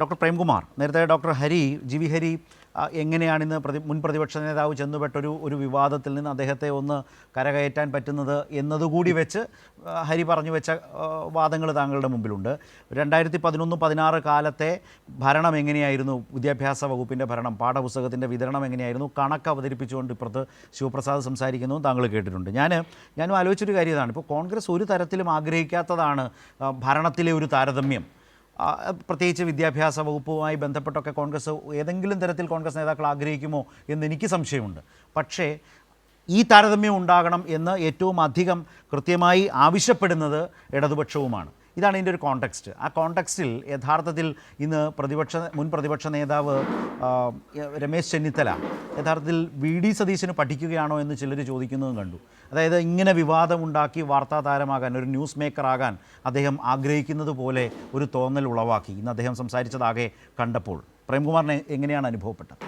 Doctor Premkumar നേരത്തെ doctor Hari G V Hari എങ്ങനെയാണ് ഇന്ന് പ്രതി മുൻ പ്രതിപക്ഷ നേതാവ് ചെന്നുപെട്ടൊരു ഒരു വിവാദത്തിൽ നിന്ന് അദ്ദേഹത്തെ ഒന്ന് കരകയറ്റാൻ പറ്റുന്നത് എന്നതുകൂടി വെച്ച് ഹരി പറഞ്ഞു വെച്ച വാദങ്ങൾ താങ്കളുടെ മുമ്പിലുണ്ട്. രണ്ടായിരത്തി പതിനൊന്ന് പതിനാറ് കാലത്തെ ഭരണം എങ്ങനെയായിരുന്നു? വിദ്യാഭ്യാസ വകുപ്പിന്റെ ഭരണം പാഠപുസ്തകത്തിന്റെ വിതരണം എങ്ങനെയായിരുന്നു? കണക്ക് അവതരിപ്പിച്ചുകൊണ്ട് ഇപ്പുറത്ത് ശിവപ്രസാദ് സംസാരിക്കുന്നു താങ്കൾ കേട്ടിട്ടുണ്ട്. ഞാൻ ഞാനും ആലോചിച്ചൊരു കാര്യം ഇതാണ് ഇപ്പോൾ കോൺഗ്രസ് ഒരു തരത്തിലും ആഗ്രഹിക്കാത്തതാണ് ഭരണത്തിലെ ഒരു താരതമ്യം. പ്രത്യേകിച്ച് വിദ്യാഭ്യാസ വകുപ്പുമായി ബന്ധപ്പെട്ടൊക്കെ കോൺഗ്രസ് ഏതെങ്കിലും തരത്തിൽ കോൺഗ്രസ് നേതാക്കൾ ആഗ്രഹിക്കുമോ എന്ന് എനിക്ക് സംശയമുണ്ട്. പക്ഷേ ഈ താരതമ്യം ഉണ്ടാകണം എന്ന് ഏറ്റവും അധികം കൃത്യമായി ആവശ്യപ്പെടുന്നത് ഇടതുപക്ഷവുമാണ്. ഇതാണ് ഇതിന്റെ ഒരു കോണ്ടെക്സ്റ്റ് ആ കോണ്ടെക്സ്റ്റിൽ യഥാർത്ഥത്തിൽ ഇന്ന് പ്രതിപക്ഷ മുൻ പ്രതിപക്ഷ നേതാവ് രമേശ് ചെന്നിത്തല യഥാർത്ഥത്തിൽ വി ഡി സതീശന് പഠിക്കുകയാണോ എന്ന് ചിലർ ചോദിക്കുന്നതും കണ്ടു. അതായത് ഇങ്ങനെ വിവാദമുണ്ടാക്കി വാർത്താ താരമാകാൻ ഒരു ന്യൂസ് മേക്കറാകാൻ അദ്ദേഹം ആഗ്രഹിക്കുന്നത് പോലെ ഒരു തോന്നൽ ഉളവാക്കി. ഇന്ന് അദ്ദേഹം സംസാരിച്ചതാകെ കണ്ടപ്പോൾ. പ്രേംകുമാറിന് എങ്ങനെയാണ് അനുഭവപ്പെട്ടത്?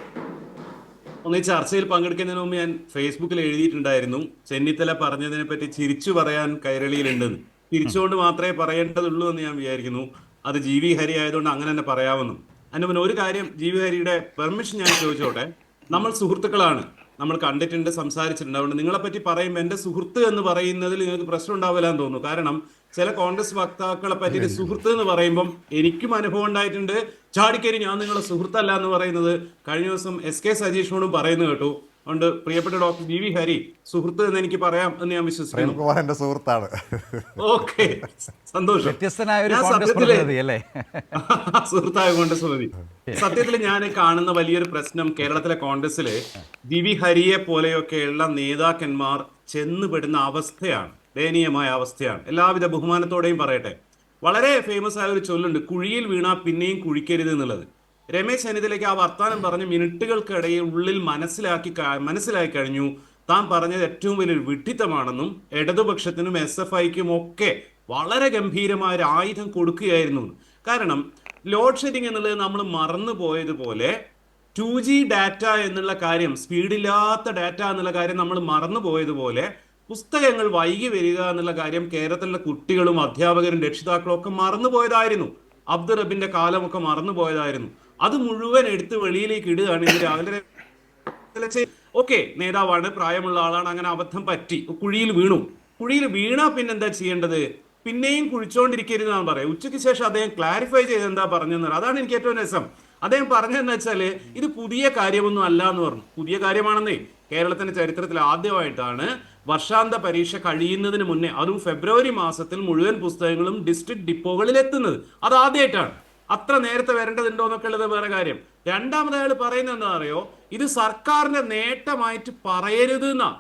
ഒന്ന് ഈ ചർച്ചയിൽ പങ്കെടുക്കുന്നതിന് മുമ്പ് ഞാൻ ഫേസ്ബുക്കിൽ എഴുതിയിട്ടുണ്ടായിരുന്നു ചെന്നിത്തല പറഞ്ഞതിനെ പറ്റി ചിരിച്ചു പറയാൻ കൈരളിയിലുണ്ടെന്ന്. ചിരിച്ചുകൊണ്ട് മാത്രമേ പറയേണ്ടതുള്ളൂ എന്ന് ഞാൻ വിചാരിക്കുന്നു. അത് ജി വി ഹരി ആയതുകൊണ്ട് അങ്ങനെ തന്നെ പറയാമെന്നും. മുന്നേ ഒരു കാര്യം ജി വി ഹരിയുടെ പെർമിഷൻ ഞാൻ ചോദിച്ചോട്ടെ. നമ്മൾ സുഹൃത്തുക്കളാണ്. നമ്മൾ കണ്ടിട്ടുണ്ട് സംസാരിച്ചിട്ടുണ്ട്. അതുകൊണ്ട് നിങ്ങളെ പറ്റി പറയുമ്പോൾ എന്റെ സുഹൃത്ത് എന്ന് പറയുന്നതിൽ നിങ്ങൾക്ക് പ്രശ്നം ഉണ്ടാവില്ല എന്ന് തോന്നുന്നു. കാരണം ചില കോൺഗ്രസ് വക്താക്കളെ പറ്റി സുഹൃത്ത് എന്ന് പറയുമ്പം എനിക്കും അനുഭവം ഉണ്ടായിട്ടുണ്ട്. ചാടിക്കേരി ഞാൻ നിങ്ങളെ സുഹൃത്തല്ല എന്ന് പറയുന്നത് കഴിഞ്ഞ ദിവസം എസ് കെ സജീഷിനോടും പറയുന്നു കേട്ടു. അതുകൊണ്ട് പ്രിയപ്പെട്ട ഡോക്ടർ ജി വി ഹരി സുഹൃത്ത് എന്ന് എനിക്ക് പറയാം എന്ന് ഞാൻ വിശ്വസിക്കുന്നു. എന്റെ സുഹൃത്താണ്. ഓക്കെ. സന്തോഷം. വ്യത്യസ്തനായ ഒരു സുഹൃത്തായ കോൺഗ്രസ് മതി സത്യത്തിൽ ഞാൻ കാണുന്ന വലിയൊരു പ്രശ്നം കേരളത്തിലെ കോൺഗ്രസിൽ ബി വി ഹരിയെ പോലെയൊക്കെയുള്ള നേതാക്കന്മാർ ചെന്നുപെടുന്ന അവസ്ഥയാണ്. ദയനീയമായ അവസ്ഥയാണ്. എല്ലാവിധ ബഹുമാനത്തോടെയും പറയട്ടെ. വളരെ ഫേമസ് ആയ ഒരു ചൊല്ലുണ്ട് കുഴിയിൽ വീണാ പിന്നെയും കുഴിക്കരുത് എന്നുള്ളത്. രമേശ് ചെന്നിത്തലയ്ക്ക് ആ വർത്താനം പറഞ്ഞ് മിനിറ്റുകൾക്കിടയിൽ ഉള്ളിൽ മനസ്സിലാക്കി മനസ്സിലാക്കി കഴിഞ്ഞു. താൻ പറഞ്ഞത് ഏറ്റവും വലിയൊരു വിഡ്ഢിത്തമാണെന്നും ഇടതുപക്ഷത്തിനും എസ് എഫ് ഐക്കും ഒക്കെ വളരെ ഗംഭീരമായ ഒരു ആയുധം കൊടുക്കുകയായിരുന്നു. കാരണം ലോഡ് ഷെഡിങ് എന്നുള്ളത് നമ്മൾ മറന്നു പോയതുപോലെ ടു ജി ഡാറ്റ എന്നുള്ള കാര്യം സ്പീഡില്ലാത്ത ഡാറ്റ എന്നുള്ള കാര്യം നമ്മൾ മറന്നു പോയതുപോലെ പുസ്തകങ്ങൾ വൈകി വരിക എന്നുള്ള കാര്യം കേരളത്തിലെ കുട്ടികളും അധ്യാപകരും രക്ഷിതാക്കളും ഒക്കെ മറന്നു പോയതായിരുന്നു അബ്ദുറബിന്റെ കാലമൊക്കെ മറന്നു പോയതായിരുന്നു അത് മുഴുവൻ എടുത്ത് വെളിയിലേക്ക് ഇടുകയാണ് ഇത് രാവിലെ. ഓക്കെ നേതാവാണ് പ്രായമുള്ള ആളാണ് അങ്ങനെ അബദ്ധം പറ്റി. കുഴിയിൽ വീണു. കുഴിയിൽ വീണാ പിന്നെന്താ ചെയ്യേണ്ടത്? പിന്നെയും കുഴിച്ചോണ്ടിരിക്കരുതെന്നാണ് പറയാം ഉച്ചയ്ക്ക് ശേഷം അദ്ദേഹം ക്ലാരിഫൈ ചെയ്ത് എന്താ പറഞ്ഞെന്ന് അതാണ് എനിക്ക് ഏറ്റവും രസം. അദ്ദേഹം പറഞ്ഞതെന്ന് വെച്ചാൽ ഇത് പുതിയ കാര്യമൊന്നും അല്ല എന്ന് പറഞ്ഞു. പുതിയ കാര്യമാണെന്നേ. കേരളത്തിന്റെ ചരിത്രത്തിൽ ആദ്യമായിട്ടാണ് വർഷാന്ത പരീക്ഷ കഴിയുന്നതിന് മുന്നേ അതും ഫെബ്രുവരി മാസത്തിൽ മുഴുവൻ പുസ്തകങ്ങളും ഡിസ്ട്രിക്ട് ഡിപ്പോകളിൽ എത്തുന്നത് അത് ആദ്യമായിട്ടാണ്. അത്ര നേരത്തെ വരേണ്ടതുണ്ടോ എന്നൊക്കെ ഉള്ളത് വേറെ കാര്യം. രണ്ടാമത് അയാൾ പറയുന്നത് എന്താ അറിയോ ഇത് സർക്കാരിന്റെ നേട്ടമായിട്ട് പറയരുത് എന്നാ.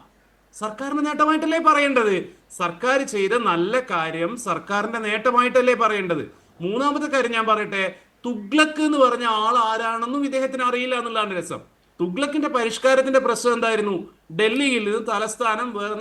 സർക്കാരിന്റെ നേട്ടമായിട്ടല്ലേ പറയേണ്ടത്? സർക്കാർ ചെയ്ത നല്ല കാര്യം സർക്കാരിന്റെ നേട്ടമായിട്ടല്ലേ പറയേണ്ടത്. മൂന്നാമത്തെ കാര്യം ഞാൻ പറയട്ടെ. തുഗ്ലക്ക് എന്ന് പറഞ്ഞ ആൾ ആരാണെന്നും ഇദ്ദേഹത്തിന് അറിയില്ല എന്നുള്ളതാണ് രസം. തുഗ്ലക്കിന്റെ പരിഷ്കാരത്തിന്റെ പ്രശ്നം എന്തായിരുന്നു? ഡൽഹിയിൽ നിന്ന് തലസ്ഥാനം വേറെ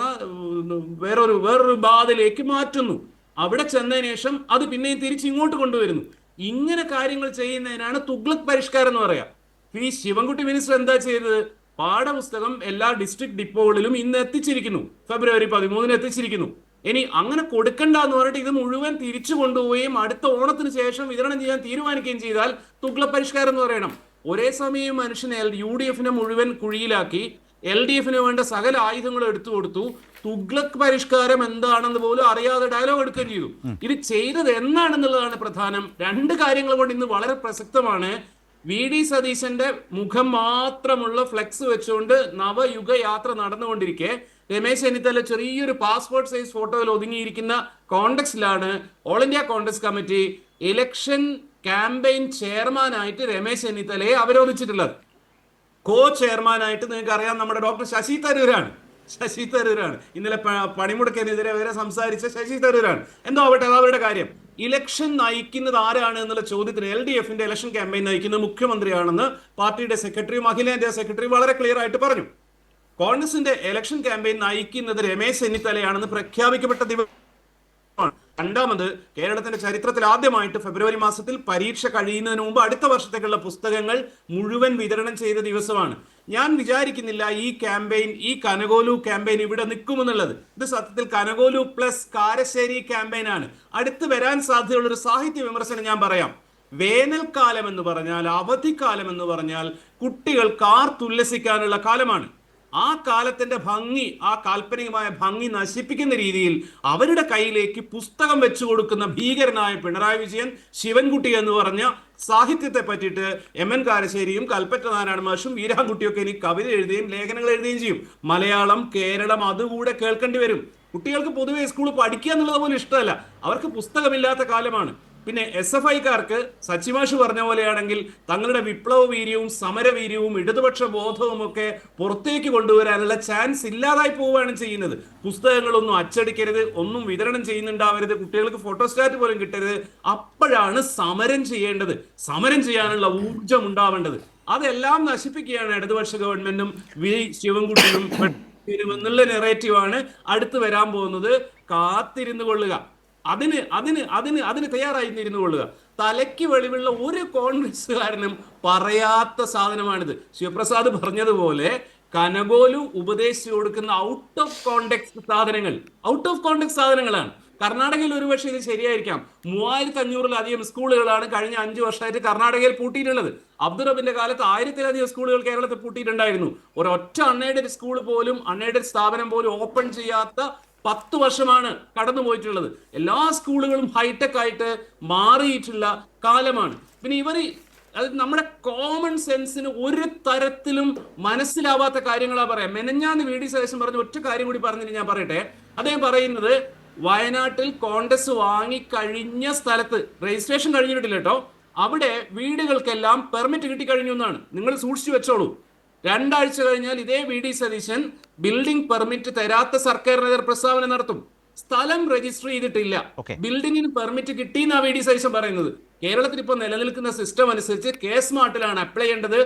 വേറൊരു വേറൊരു ബാധയിലേക്ക് മാറ്റുന്നു. അവിടെ ചെന്നതിന് ശേഷം അത് പിന്നെയും തിരിച്ച് ഇങ്ങോട്ട് കൊണ്ടുവരുന്നു. ഇങ്ങനെ കാര്യങ്ങൾ ചെയ്യുന്നതിനാണ് തുഗ്ലക് പരിഷ്കാരം എന്ന് പറയാ. ഈ ശിവൻകുട്ടി മിനിസ്റ്റർ എന്താ ചെയ്തത്? പാഠപുസ്തകം എല്ലാ ഡിസ്ട്രിക്ട് ഡിപ്പോകളിലും ഇന്ന് എത്തിച്ചിരിക്കുന്നു. ഫെബ്രുവരി പതിമൂന്നിന് എത്തിച്ചിരിക്കുന്നു. ഇനി അങ്ങനെ കൊടുക്കണ്ട എന്ന് പറഞ്ഞിട്ട് ഇത് മുഴുവൻ തിരിച്ചു കൊണ്ടുപോവുകയും അടുത്ത ഓണത്തിന് ശേഷം വിതരണം ചെയ്യാൻ തീരുമാനിക്കുകയും ചെയ്താൽ തുഗ്ലക് പരിഷ്കാരം എന്ന് പറയണം. ഒരേ സമയം മനുഷ്യനെ യു ഡി എഫിനെ മുഴുവൻ കുഴിയിലാക്കി എൽ ഡി എഫിന് വേണ്ട സകല ആയുധങ്ങൾ എടുത്തു കൊടുത്തു. തുഗ്ലക് പരിഷ്കാരം എന്താണെന്ന് പോലും അറിയാതെ ഡയലോഗ് എടുക്കുകയും ചെയ്തു. ഇത് ചെയ്തത് എന്നാണെന്നുള്ളതാണ് പ്രധാനം. രണ്ട് കാര്യങ്ങൾ കൊണ്ട് ഇന്ന് വളരെ പ്രസക്തമാണ്. വി ഡി സതീശന്റെ മുഖം മാത്രമുള്ള ഫ്ലെക്സ് വെച്ചുകൊണ്ട് നവയുഗ യാത്ര നടന്നുകൊണ്ടിരിക്കെ. രമേശ് ചെന്നിത്തല ചെറിയൊരു പാസ്പോർട്ട് സൈസ് ഫോട്ടോയിൽ ഒതുങ്ങിയിരിക്കുന്ന കോണ്ടക്സിലാണ് all India Congress committee election campaign ചെയർമാനായിട്ട് Ramesh ചെന്നിത്തലയെ അവരോധിച്ചിട്ടുള്ളത്. കോ ചെയർമാനായിട്ട് നിങ്ങൾക്ക് അറിയാം നമ്മുടെ ഡോക്ടർ ശശി തരൂരാണ്. ശശി തരൂരാണ്. ഇന്നലെ പണിമുടക്കിനെതിരെ വരെ സംസാരിച്ച ശശി തരൂരാണ്. എന്തോ ആവട്ടെ അതവരുടെ കാര്യം. ഇലക്ഷൻ നയിക്കുന്നത് ആരാണ് എന്നുള്ള ചോദ്യത്തിന് എൽ ഡി എഫിന്റെ ഇലക്ഷൻ ക്യാമ്പയിൻ നയിക്കുന്നത് മുഖ്യമന്ത്രിയാണെന്ന് പാർട്ടിയുടെ സെക്രട്ടറിയും അഖിലേന്ത്യാ സെക്രട്ടറിയും വളരെ ക്ലിയർ ആയിട്ട് പറഞ്ഞു. കോൺഗ്രസിന്റെ ഇലക്ഷൻ ക്യാമ്പയിൻ നയിക്കുന്നത് രമേശ് ചെന്നിത്തലയാണെന്ന് പ്രഖ്യാപിക്കപ്പെട്ട ദിവസം രണ്ടാമത് കേരളത്തിന്റെ ചരിത്രത്തിൽ ആദ്യമായിട്ട് ഫെബ്രുവരി മാസത്തിൽ പരീക്ഷ കഴിയുന്നതിന് മുമ്പ് അടുത്ത വർഷത്തേക്കുള്ള പുസ്തകങ്ങൾ മുഴുവൻ വിതരണം ചെയ്ത ദിവസമാണ്. ഞാൻ വിചാരിക്കുന്നില്ല ഈ ക്യാമ്പയിൻ ഈ കനകോലു ക്യാമ്പയിൻ ഇവിടെ നിൽക്കുമെന്നുള്ളത്. ഇത് സത്യത്തിൽ കനകോലു പ്ലസ് കാരശ്ശേരി ക്യാമ്പയിൻ ആണ്. അടുത്ത് വരാൻ സാധ്യതയുള്ള ഒരു സാഹിത്യ വിമർശനം ഞാൻ പറയാം. വേനൽക്കാലം എന്ന് പറഞ്ഞാൽ അവധിക്കാലം എന്ന് പറഞ്ഞാൽ കുട്ടികൾ കാർ കാർത്തുല്ലസിക്കാനുള്ള കാലമാണ്. ആ കാലത്തിന്റെ ഭംഗി ആ കാൽപ്പനികമായ ഭംഗി നശിപ്പിക്കുന്ന രീതിയിൽ അവരുടെ കയ്യിലേക്ക് പുസ്തകം വെച്ചു കൊടുക്കുന്ന ഭീകരനായ പിണറായി വിജയൻ ശിവൻകുട്ടി എന്ന് പറഞ്ഞ സാഹിത്യത്തെ പറ്റിയിട്ട് എം എൻ കാരശ്ശേരിയും കൽപ്പറ്റ നാരായണ മാഷും വീരാൻകുട്ടിയൊക്കെ ഇനി കവിത എഴുതുകയും ലേഖനങ്ങൾ എഴുതുകയും ചെയ്യും. മലയാളം കേരളം അതുകൂടെ കേൾക്കേണ്ടി വരും. കുട്ടികൾക്ക് പൊതുവെ സ്കൂളിൽ പഠിക്കുക എന്നുള്ളത് പോലും ഇഷ്ടമല്ല. അവർക്ക് പുസ്തകമില്ലാത്ത കാലമാണ്. പിന്നെ എസ് എഫ് ഐക്കാർക്ക് സച്ചിമാഷ് പറഞ്ഞ പോലെയാണെങ്കിൽ തങ്ങളുടെ വിപ്ലവ വീര്യവും സമരവീര്യവും ഇടതുപക്ഷ ബോധവും ഒക്കെ പുറത്തേക്ക് കൊണ്ടുവരാനുള്ള ചാൻസ് ഇല്ലാതായി പോവുകയാണ് ചെയ്യുന്നത്. പുസ്തകങ്ങളൊന്നും അച്ചടിക്കരുത് ഒന്നും വിതരണം ചെയ്യുന്നുണ്ടാവരുത് കുട്ടികൾക്ക് ഫോട്ടോസ്റ്റാറ്റ് പോലും കിട്ടരുത്. അപ്പോഴാണ് സമരം ചെയ്യേണ്ടത്. സമരം ചെയ്യാനുള്ള ഊർജം ഉണ്ടാവേണ്ടത്. അതെല്ലാം നശിപ്പിക്കുകയാണ് ഇടതുപക്ഷ ഗവൺമെന്റും വി ശിവൻകുട്ടിയും. എന്നുള്ള നെറേറ്റീവാണ് അടുത്ത് വരാൻ പോകുന്നത്. കാത്തിരുന്നു കൊള്ളുക. അതിന് അതിന് അതിന് അതിന് തയ്യാറായിരുന്നിരുന്നു കൊള്ളുക. തലയ്ക്ക് വെളിവുള്ള ഒരു കോൺഗ്രസ്സുകാരനും പറയാത്ത സാധനമാണിത്. ശിവപ്രസാദ് പറഞ്ഞതുപോലെ കനകോലു ഉപദേശിച്ചു കൊടുക്കുന്ന ഔട്ട് ഓഫ് കോണ്ടെക്സ്റ്റ് സാധനങ്ങൾ ഔട്ട് ഓഫ് കോണ്ടെക്സ്റ്റ് സാധനങ്ങളാണ്. കർണാടകയിൽ ഒരുപക്ഷെ ഇത് ശരിയായിരിക്കാം. മൂവായിരത്തി അഞ്ഞൂറിലധികം സ്കൂളുകളാണ് കഴിഞ്ഞ അഞ്ചു വർഷമായിട്ട് കർണാടകയിൽ പൂട്ടിയിട്ടുള്ളത്. അബ്ദുറബിന്റെ കാലത്ത് ആയിരത്തിലധികം സ്കൂളുകൾ കേരളത്തിൽ പൂട്ടിയിട്ടുണ്ടായിരുന്നു. ഒരൊറ്റ അൺഎയ്ഡഡ് സ്കൂൾ പോലും അൺഎയ്ഡഡ് സ്ഥാപനം പോലും ഓപ്പൺ ചെയ്യാത്ത പത്ത് വർഷമാണ് കടന്നു പോയിട്ടുള്ളത് എല്ലാ സ്കൂളുകളും ഹൈടെക് ആയിട്ട് മാറിയിട്ടുള്ള കാലമാണ്. പിന്നെ ഇവർ അത് നമ്മുടെ കോമൺ സെൻസിന് ഒരു തരത്തിലും മനസ്സിലാവാത്ത കാര്യങ്ങളാ പറയാം. മെനഞ്ഞാന്ന് വി ഡി സതീശൻ പറഞ്ഞ ഒറ്റ കാര്യം കൂടി പറഞ്ഞിട്ട് ഞാൻ പറയട്ടെ. അദ്ദേഹം പറയുന്നത് വയനാട്ടിൽ കോൺഗ്രസ് വാങ്ങിക്കഴിഞ്ഞ സ്ഥലത്ത് രജിസ്ട്രേഷൻ കഴിഞ്ഞിട്ടില്ല കേട്ടോ. അവിടെ വീടുകൾക്കെല്ലാം പെർമിറ്റ് കിട്ടിക്കഴിഞ്ഞു എന്നാണ്. നിങ്ങൾ സൂക്ഷിച്ചു വെച്ചോളൂ. രണ്ടാഴ്ച കഴിഞ്ഞാൽ ഇതേ V D Satheesan building permit തരാത്ത സർക്കാരിനെതിരെ പ്രസ്താവന നടത്തും. സ്ഥലം രജിസ്റ്റർ ചെയ്തിട്ടില്ല. ബിൽഡിങ്ങിന് പെർമിറ്റ് കിട്ടി എന്നാ വി ഡി സതീശൻ പറയുന്നത്. കേരളത്തിൽ ഇപ്പോൾ നിലനിൽക്കുന്ന സിസ്റ്റം അനുസരിച്ച് കേസ് മാർട്ടിലാണ് അപ്ലൈ ചെയ്യേണ്ടത്.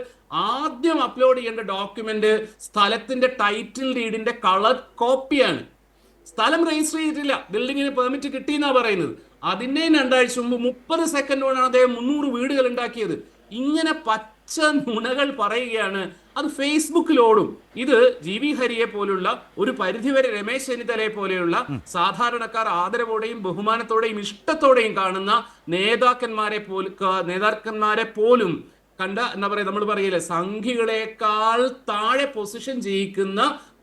ആദ്യം അപ്ലോഡ് ചെയ്യേണ്ട ഡോക്യുമെന്റ് സ്ഥലത്തിന്റെ ടൈറ്റിൽ ഡീഡിന്റെ കളർ കോപ്പിയാണ് സ്ഥലം രജിസ്റ്റർ ചെയ്തിട്ടില്ല. ബിൽഡിങ്ങിന് പെർമിറ്റ് കിട്ടി എന്നാ പറയുന്നത്. അതിന്റെ രണ്ടാഴ്ച മുമ്പ് മുപ്പത് സെക്കൻഡ് കൊണ്ടാണ് അദ്ദേഹം മുന്നൂറ് വീടുകൾ ഉണ്ടാക്കിയത്. ഇങ്ങനെ പച്ച നുണകൾ പറയുകയാണ് അത് ഫേസ്ബുക്കിലോടും. ഇത് ജി വി ഹരിയെ പോലുള്ള ഒരു പരിധിവരെ രമേശ് ചെന്നിത്തലയെ പോലെയുള്ള സാധാരണക്കാർ ആദരവോടെയും ബഹുമാനത്തോടെയും ഇഷ്ടത്തോടെയും കാണുന്ന നേതാക്കന്മാരെ പോൽ നേതാക്കന്മാരെ പോലും കണ്ട എന്താ പറയുക നമ്മൾ പറയില്ലേ സംഘികളെക്കാൾ താഴെ പൊസിഷൻ ജയിക്കുന്ന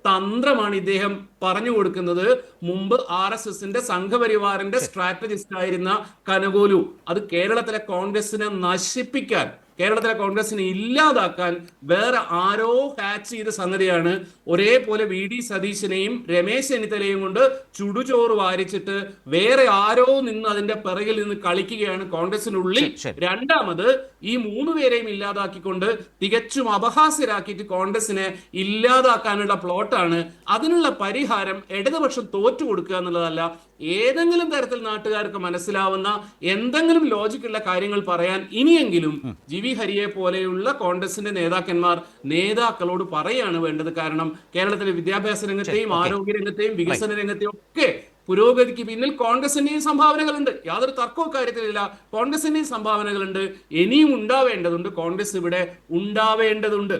തന്ത്രമാണ് ഇദ്ദേഹം പറഞ്ഞു കൊടുക്കുന്നത്. മുമ്പ് ആർ എസ് എസിന്റെ സംഘപരിവാറിന്റെ സ്ട്രാറ്റജിസ്റ്റ് ആയിരുന്ന കനകോലു അത് കേരളത്തിലെ കോൺഗ്രസിനെ നശിപ്പിക്കാൻ കേരളത്തിലെ കോൺഗ്രസിനെ ഇല്ലാതാക്കാൻ വേറെ ആരോ ഹാച്ച് ചെയ്ത സംഗതിയാണ്. ഒരേപോലെ വി ഡി സതീശനെയും രമേശ് ചെന്നിത്തലയും കൊണ്ട് ചുടുചോറ് വാരിച്ചിട്ട് വേറെ ആരോ നിന്ന് അതിന്റെ പിറകിൽ നിന്ന് കളിക്കുകയാണ് കോൺഗ്രസിനുള്ളിൽ. രണ്ടാമത് ഈ മൂന്ന് പേരെയും ഇല്ലാതാക്കിക്കൊണ്ട് തികച്ചും അപഹാസ്യരാക്കിയിട്ട് കോൺഗ്രസിനെ ഇല്ലാതാക്കാനുള്ള പ്ലോട്ടാണ് അതിനുള്ള പരിഹാരം ഇടതുപക്ഷം തോറ്റു കൊടുക്കുക എന്നുള്ളതല്ല ഏതെങ്കിലും തരത്തിൽ നാട്ടുകാർക്ക് മനസ്സിലാവുന്ന എന്തെങ്കിലും ലോജിക്കുള്ള കാര്യങ്ങൾ പറയാൻ ഇനിയെങ്കിലും ജി വി ഹരിയെ പോലെയുള്ള കോൺഗ്രസിന്റെ നേതാക്കന്മാർ നേതാക്കളോട് പറയാണ് വേണ്ടത്. കാരണം കേരളത്തിലെ വിദ്യാഭ്യാസ രംഗത്തെയും ആരോഗ്യ രംഗത്തെയും വികസന രംഗത്തെയും ഒക്കെ പുരോഗതിക്ക് പിന്നിൽ കോൺഗ്രസിന്റെയും സംഭാവനകളുണ്ട്. യാതൊരു തർക്കവും കാര്യത്തിലില്ല. കോൺഗ്രസിന്റെയും സംഭാവനകളുണ്ട്. ഇനിയും ഉണ്ടാവേണ്ടതുണ്ട്. കോൺഗ്രസ് ഇവിടെ ഉണ്ടാവേണ്ടതുണ്ട്.